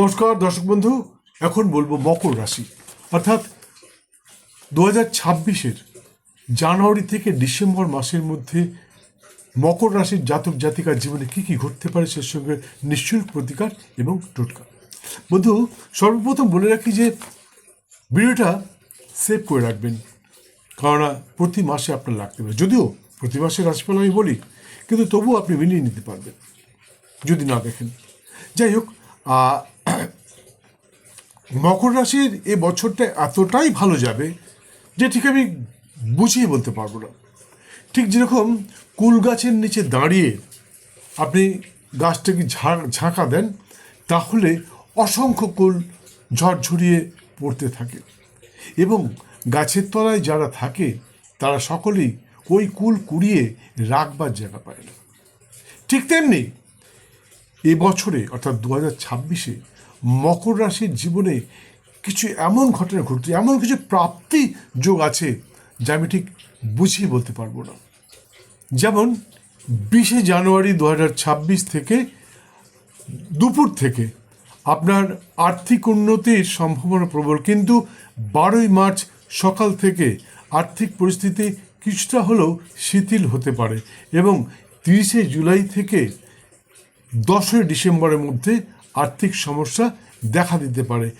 নমস্কার, দর্শক বন্ধু। এখন বলব মকর রাশি। অর্থাৎ দু হাজার ছাব্বিশের জানুয়ারি থেকে ডিসেম্বর মাসের মধ্যে মকর রাশির জাতক জাতিকার জীবনে কী কী ঘটতে পারে সে সঙ্গে নিশ্চুল্ক প্রতিকার এবং টোটকা। বন্ধু, সর্বপ্রথম বলে রাখি যে ভিডিওটা সেভ করে রাখবেন, কেননা প্রতি মাসে আপনার লাগতে পারে। যদিও প্রতি মাসে রাশিফল আমি বলি, কিন্তু তবুও আপনি মিলিয়ে নিতে পারবেন, যদি না দেখেন। যাই হোক মকর রাশির এ বছরটা এতটাই ভালো যাবে যে ঠিক আমি বুঝিয়ে বলতে পারব না। ঠিক যেরকম কুল গাছের নিচে দাঁড়িয়ে আপনি গাছটাকে ঝাঁকা দেন, তাহলে অসংখ্য কুল ঝরঝরিয়ে পড়তে থাকে এবং গাছের তলায় যারা থাকে, তারা সকলেই ওই কুল কুড়িয়ে রাখবার জায়গা পায় না। ঠিক তেমনি এ বছরে, অর্থাৎ দু হাজার ছাব্বিশে মকর রাশির জীবনে কিছু এমন ঘটনা ঘটছে এমন কিছু প্রাপ্তি যোগ আছে যা আমি ঠিক বুঝিয়ে বলতে পারব না। যেমন বিশে জানুয়ারি দু হাজার ছাব্বিশ থেকে দুপুর থেকে আপনার আর্থিক উন্নতির সম্ভাবনা প্রবল, কিন্তু বারোই মার্চ সকাল থেকে আর্থিক পরিস্থিতি কিছুটা হলেও শিথিল হতে পারে এবং তিরিশে জুলাই থেকে দশই ডিসেম্বরের মধ্যে আর্থিক সমস্যা দেখা দিতে পারে।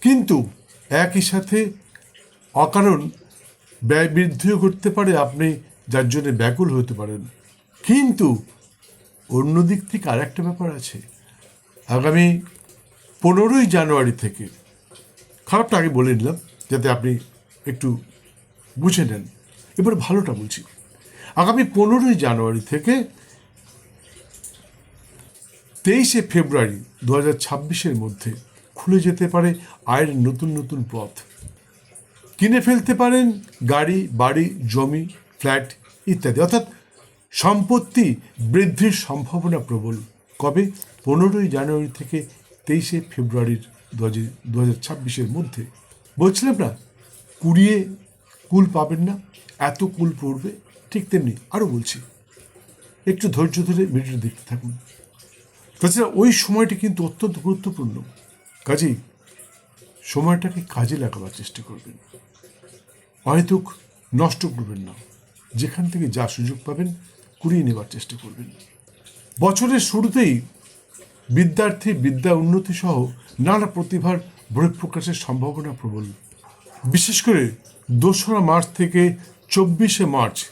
কিন্তু একই সাথে অকারণ ব্যয় বৃদ্ধিও ঘটতে পারে, আপনি যার জন্য ব্যাকুল হতে পারেন। কিন্তু অন্য দিক থেকে আর একটা ব্যাপার আছে। আগামী পনেরোই জানুয়ারি থেকে, খারাপটা আগে বলে নিলাম, যাতে আপনি একটু বুঝে নেন। এবার ভালোটা বলছি। আগামী পনেরোই জানুয়ারি থেকে তেইশে ফেব্রুয়ারি দু হাজার ছাব্বিশের মধ্যে খুলে যেতে পারে আয়ের নতুন নতুন পথ। কিনে ফেলতে পারেন গাড়ি, বাড়ি, জমি, ফ্ল্যাট ইত্যাদি। অর্থাৎ সম্পত্তি বৃদ্ধির সম্ভাবনা প্রবল। কবে? পনেরোই জানুয়ারি থেকে তেইশে ফেব্রুয়ারির দু হাজার ছাব্বিশের মধ্যে। বলছিলাম না, কুড়িয়ে কুল পাবেন না, এত কুল পড়বে, ঠিক তেমনি আরও বলছি। একটু ধৈর্য ধরে ভিডিওটা দেখতে থাকুন। তাছাড়া ওই সময়টি কিন্তু অত্যন্ত গুরুত্বপূর্ণ। কাজেই সময়টাকে কাজে লাগাবার চেষ্টা করবেন। অহেতুক নষ্ট করবেন না। যেখান থেকে যা সুযোগ পাবেন কুড়িয়ে নেবার চেষ্টা করবেন। বছরের শুরুতেই বিদ্যার্থী, বিদ্যা উন্নতি সহ নানা প্রতিভার বহিঃপ্রকাশের সম্ভাবনা প্রবল। বিশেষ করে দোসরা মার্চ থেকে চব্বিশে মার্চ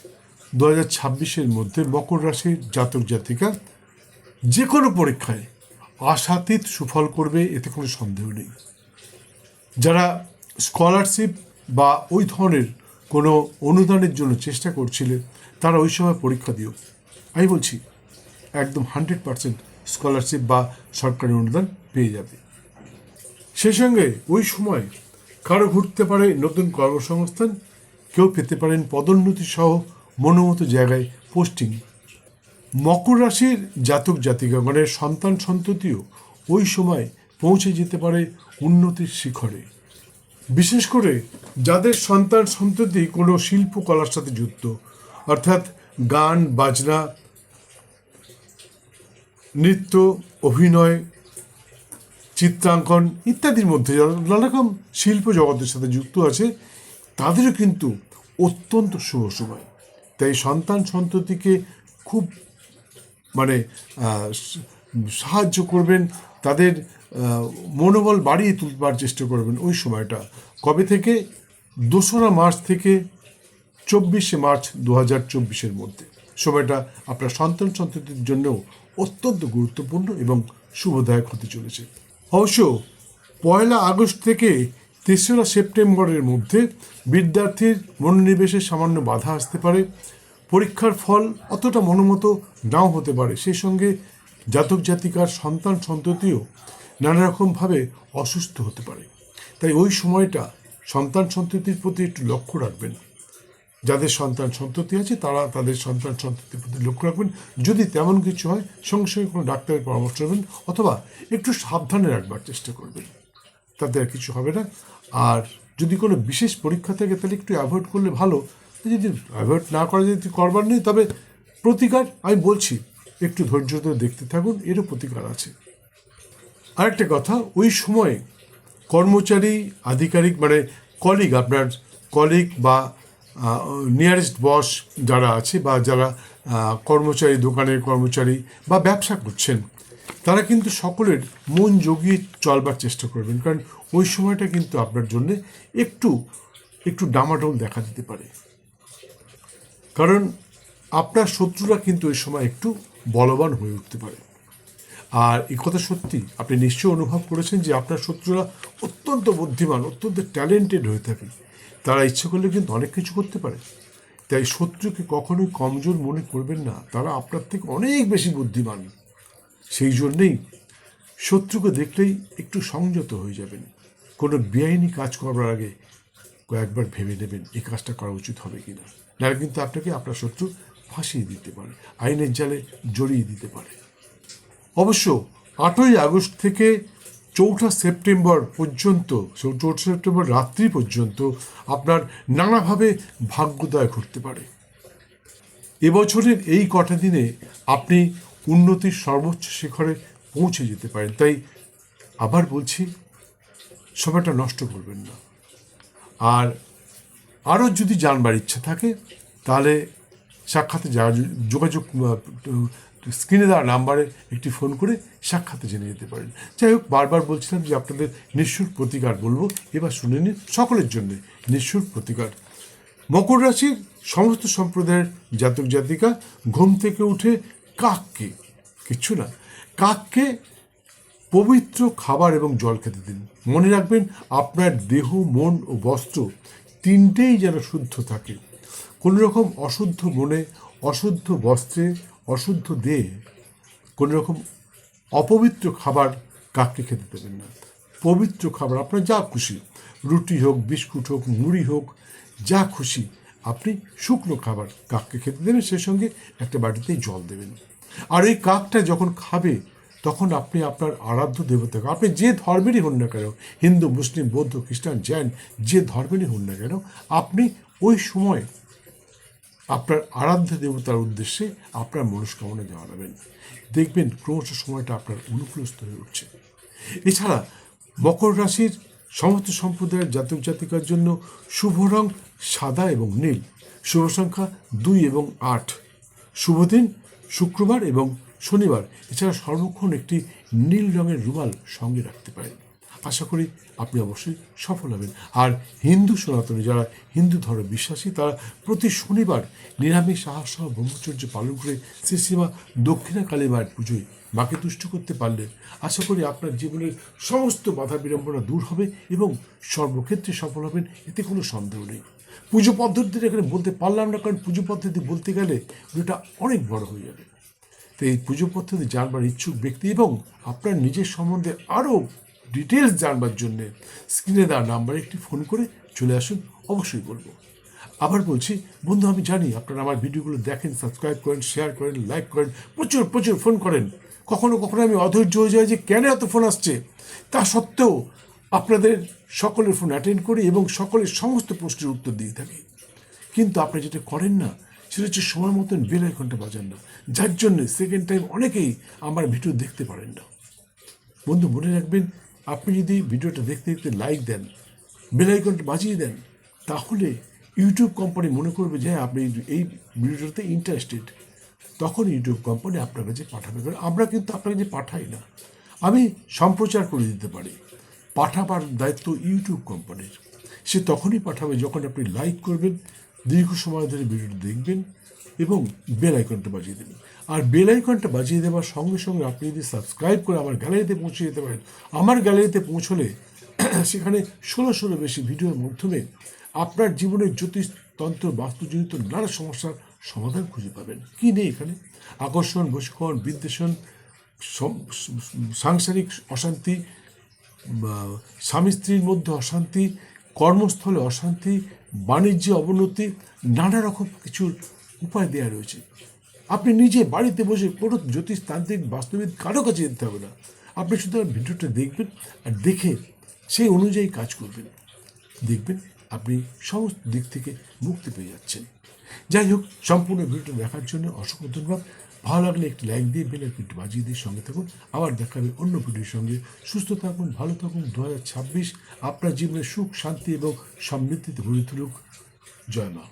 দু হাজার ছাব্বিশের মধ্যে মকর রাশির জাতক জাতিকা যে কোনো পরীক্ষায় আশাতীত সুফল করবে, এতে কোনো সন্দেহ নেই। যারা স্কলারশিপ বা ওই ধরনের কোনো অনুদানের জন্য চেষ্টা করছিলে, তারা ওই সময় পরীক্ষা দিও। আমি বলছি, একদম হান্ড্রেড পার্সেন্ট স্কলারশিপ বা সরকারি অনুদান পেয়ে যাবে। সেই সঙ্গে ওই সময় কারও ঘুরতে পারে নতুন কর্মসংস্থান, কেউ পেতে পারেন পদোন্নতি সহ মনোমতো জায়গায় পোস্টিং মকর রাশির জাতক জাতিকাগণের সন্তান সন্ততিও ওই সময় পৌঁছে যেতে পারে উন্নতির শিখরে। বিশেষ করে যাদের সন্তান সন্ততি কোনো শিল্পকলার সাথে যুক্ত, অর্থাৎ গান, বাজনা, নৃত্য, অভিনয়, চিত্রাঙ্কন ইত্যাদির মধ্যে যারা নানা রকম শিল্প জগতের সাথে যুক্ত আছে, তাদেরও কিন্তু অত্যন্ত শুভ সময়। তাই সন্তান সন্ততিকে খুব মানে সাহায্য করবেন, তাদের মনোবল বাড়িয়ে তুলবার চেষ্টা করবেন ওই সময়টা। কবে থেকে? দোসরা মার্চ থেকে চব্বিশে মার্চ দু হাজার চব্বিশের মধ্যে। সময়টা আপনার সন্তান সন্ততির জন্যও অত্যন্ত গুরুত্বপূর্ণ এবং শুভদায়ক হতে চলেছে। অবশ্য পয়লা আগস্ট থেকে তেসরা সেপ্টেম্বরের মধ্যে বিদ্যার্থীর মনোনিবেশে সামান্য বাধা আসতে পারে। পরীক্ষার ফল অতটা মনোমতো নাও হতে পারে। সেই সঙ্গে জাতক জাতিকার সন্তান সন্ততিও নানা রকমভাবে অসুস্থ হতে পারে। তাই ওই সময়টা সন্তান সন্ততির প্রতি একটু লক্ষ্য রাখবেন। যাদের সন্তান সন্ততি আছে, তারা তাদের সন্তান সন্ততির প্রতি লক্ষ্য রাখবেন। যদি তেমন কিছু হয়, সঙ্গে সঙ্গে কোনো ডাক্তারের পরামর্শ নেবেন অথবা একটু সাবধানে রাখবার চেষ্টা করবেন। তাতে আর কিছু হবে না। আর যদি কোনো বিশেষ পরীক্ষা থাকে, তাহলে একটু অ্যাভয়েড করলে ভালো। যদি অ্যাভয়েড না করা যদি করবার নেই, তবে প্রতিকার আমি বলছি, একটু ধৈর্য ধরে দেখতে থাকুন, এরও প্রতিকার আছে। আরেকটা কথা, ওই সময়ে কর্মচারী, আধিকারিক মানে কলিগ আপনার কলিগ বা নিয়ারেস্ট বস যারা আছে বা যারা কর্মচারী, দোকানের কর্মচারী বা ব্যবসা করছেন, তারা কিন্তু সকলের মন জগিয়ে চলবার চেষ্টা করবেন, কারণ ওই সময়টা কিন্তু আপনার জন্য একটু একটু ডামাডোল দেখা দিতে পারে। কারণ আপনার শত্রুরা কিন্তু ওই সময় একটু বলবান হয়ে উঠতে পারে। আর এই কথা সত্যি, আপনি নিশ্চয়ই অনুভব করেছেন যে আপনার শত্রুরা অত্যন্ত বুদ্ধিমান, অত্যন্ত ট্যালেন্টেড হয়ে থাকে। তারা ইচ্ছে করলে কিন্তু অনেক কিছু করতে পারে। তাই শত্রুকে কখনোই কমজোর মনে করবেন না। তারা আপনার থেকে অনেক বেশি বুদ্ধিমান। সেই জন্যেই শত্রুকে দেখলেই একটু সংযত হয়ে যাবেন। কোনো বেআইনি কাজ করার আগে কয়েকবার ভেবে নেবেন এই কাজটা করা উচিত হবে কিনা। নাহলে কিন্তু আপনাকে আপনার শত্রু ফাঁসিয়ে দিতে পারে, আইনের জালে জড়িয়ে দিতে পারে। অবশ্য আটই আগস্ট থেকে চৌঠা সেপ্টেম্বর পর্যন্ত, চৌঠা সেপ্টেম্বর রাত্রি পর্যন্ত আপনার নানাভাবে ভাগ্যোদয় ঘটতে পারে। এবছরের এই কটা দিনে আপনি উন্নতির সর্বোচ্চ শিখরে পৌঁছে যেতে পারেন। তাই আবার বলছি, সময়টা নষ্ট করবেন না। আর আরও যদি জানবার ইচ্ছা থাকে, তাহলে সাক্ষাতে যোগাযোগ স্ক্রিনে দেওয়া নাম্বারে একটি ফোন করে সাক্ষাতে জেনে যেতে পারেন। যাই হোক, বারবার বলছিলাম যে আপনাদের নিঃশুল্ক প্রতিকার বলব। এবার শুনে নিন সকলের জন্য নিঃশুল্ক প্রতিকার। মকর রাশির সমস্ত সম্প্রদায়ের জাতক জাতিকা ঘুম থেকে উঠে কাককে, কিচ্ছু না, কাককে পবিত্র খাবার এবং জল খেতে দিন। মনে রাখবেন, আপনার দেহ, মন ও বস্ত্র তিনটেই যেন শুদ্ধ থাকে। কোনো রকম অশুদ্ধ মনে, অশুদ্ধ বস্ত্রে, অশুদ্ধ দেহে কোনো রকম অপবিত্র খাবার কাককে খেতে দেবেন না। পবিত্র খাবার, আপনার যা খুশি। রুটি হোক, বিস্কুট হোক, মুড়ি হোক, যা খুশি, আপনি শুকনো খাবার কাককে খেতে দেবেন, সেই সঙ্গে একটা বাটিতেই জল দেবেন। আর এই কাকটা যখন খাবে তখন আপনি আপনার আরাধ্য দেবতাকে, আপনি যে ধর্মেরই হন না কেন, হিন্দু, মুসলিম, বৌদ্ধ, খ্রিস্টান, জৈন, যে ধর্মেরই হন না কেন, আপনি ওই সময় আপনার আরাধ্য দেবতার উদ্দেশ্যে আপনার মনস্কামনা জানাবেন দেখবেন ক্রমশ সময়টা আপনার অনুপ্রস্ত হয়ে উঠছে। এছাড়া মকর রাশির সমস্ত সম্প্রদায়ের জাতক জাতিকার জন্য শুভ রং সাদা এবং নীল। শুভ সংখ্যা দুই এবং আট। শুভ দিন শুক্রবার এবং শনিবার। এছাড়া সর্বক্ষণ একটি নীল রঙের রুমাল সঙ্গে রাখতে পারেন। আশা করি আপনি অবশ্যই সফল হবেন। আর হিন্দু সনাতনী, যারা হিন্দু ধর্মে বিশ্বাসী, তারা প্রতি শনিবার নিরামিষ আহার সহ ব্রহ্মচর্য পালন করে শ্রীশ্রীমা দক্ষিণা কালী মায়ের পুজোয় মাকে তুষ্ট করতে পারলে আশা করি আপনার জীবনের সমস্ত বাধা বিড়ম্বনা দূর হবে এবং সর্বক্ষেত্রে সফল হবেন, এতে কোনো সন্দেহ নেই। পুজো পদ্ধতিটা এখানে বলতে পারলাম না, কারণ পুজো পদ্ধতি বলতে গেলে ওটা অনেক বড় হয়ে যাবে। তো এই পুজো পদ্ধতি জানবার ইচ্ছুক ব্যক্তি এবং আপনার নিজের সম্বন্ধে আরও ডিটেলস জানবার জন্যে স্ক্রিনে দেওয়া নাম্বারে একটি ফোন করে চলে আসুন, অবশ্যই বলব। আবার বলছি, বন্ধু, আমি জানি আপনারা আমার ভিডিওগুলো দেখেন সাবস্ক্রাইব করেন শেয়ার করেন লাইক করেন, প্রচুর প্রচুর ফোন করেন। কখনো কখনো আমি অধৈর্য হয়ে যাই যে কেন এত ফোন আসছে? তা সত্ত্বেও আপনাদের সকলের ফোন অ্যাটেন্ড করি এবং সকলের সমস্ত প্রশ্নের উত্তর দিয়ে থাকি। কিন্তু আপনি যেটা করেন না সেটা হচ্ছে সময় মতন বেল আইকনটা বাজান। না যার জন্য সেকেন্ড টাইম অনেকেই আমার ভিডিও দেখতে পারেন না। বন্ধু মনে রাখবেন আপনি যদি ভিডিওটা দেখতে দেখতে লাইক দেন বেল আইকনটা বাজিয়ে দেন তাহলে ইউটিউব কোম্পানি মনে করবে যে হ্যাঁ, আপনি এই ভিডিওটাতে ইন্টারেস্টেড তখন ইউটিউব কোম্পানি আপনার কাছে পাঠাবে। কারণ আমরা কিন্তু আপনার কাছে পাঠাই না আমি সম্প্রচার করে দিতে পারি। পাঠাবার দায়িত্ব ইউটিউব কোম্পানির সে তখনই পাঠাবে যখন আপনি লাইক করবেন দীর্ঘ সময় ধরে ভিডিওটি দেখবেন এবং বেল আইকনটা বাজিয়ে দেবেন। আর বেল আইকনটা বাজিয়ে দেওয়ার সঙ্গে সঙ্গে আপনি যদি সাবস্ক্রাইব করে আমার গ্যালারিতে পৌঁছে যেতে পারেন, আমার গ্যালারিতে পৌঁছলে সেখানে ষোলো ষোলো বেশি ভিডিওর মাধ্যমে আপনার জীবনের জ্যোতিষতন্ত্র বাস্তুজনিত নানা সমস্যার সমাধান খুঁজে পাবেন। কী নেই এখানে? আকর্ষণ বশীকরণ বিদ্বেষণ সাংসারিক অশান্তি স্বামী স্ত্রীর মধ্যে অশান্তি, কর্মস্থলে অশান্তি বাণিজ্যে অবনতি, নানা রকম কিছুর উপায় দেওয়া রয়েছে। আপনি নিজে বাড়িতে বসে কোনো জ্যোতিষতান্ত্রিক বাস্তবিক কারও কাছে যেতে হবে না। আপনি শুধু ভিডিওটা দেখবেন আর দেখে সেই অনুযায়ী কাজ করবেন। দেখবেন আপনি সমস্ত দিক থেকে মুক্তি পেয়ে যাচ্ছেন। যাই হোক, সম্পূর্ণ ভিডিওটা দেখার জন্য অসংখ্য ধন্যবাদ। ভালো লাগলে একটি লাইক দিয়ে বেলে একটু বাজিয়ে দিয়ে সঙ্গে থাকুন। আবার দেখা হবে অন্য ভিডিওর সঙ্গে। সুস্থ থাকুন, ভালো থাকুন। দু হাজার ছাব্বিশ আপনার জীবনে সুখ, শান্তি এবং সমৃদ্ধিতে ভরে তুলুক। জয় মা।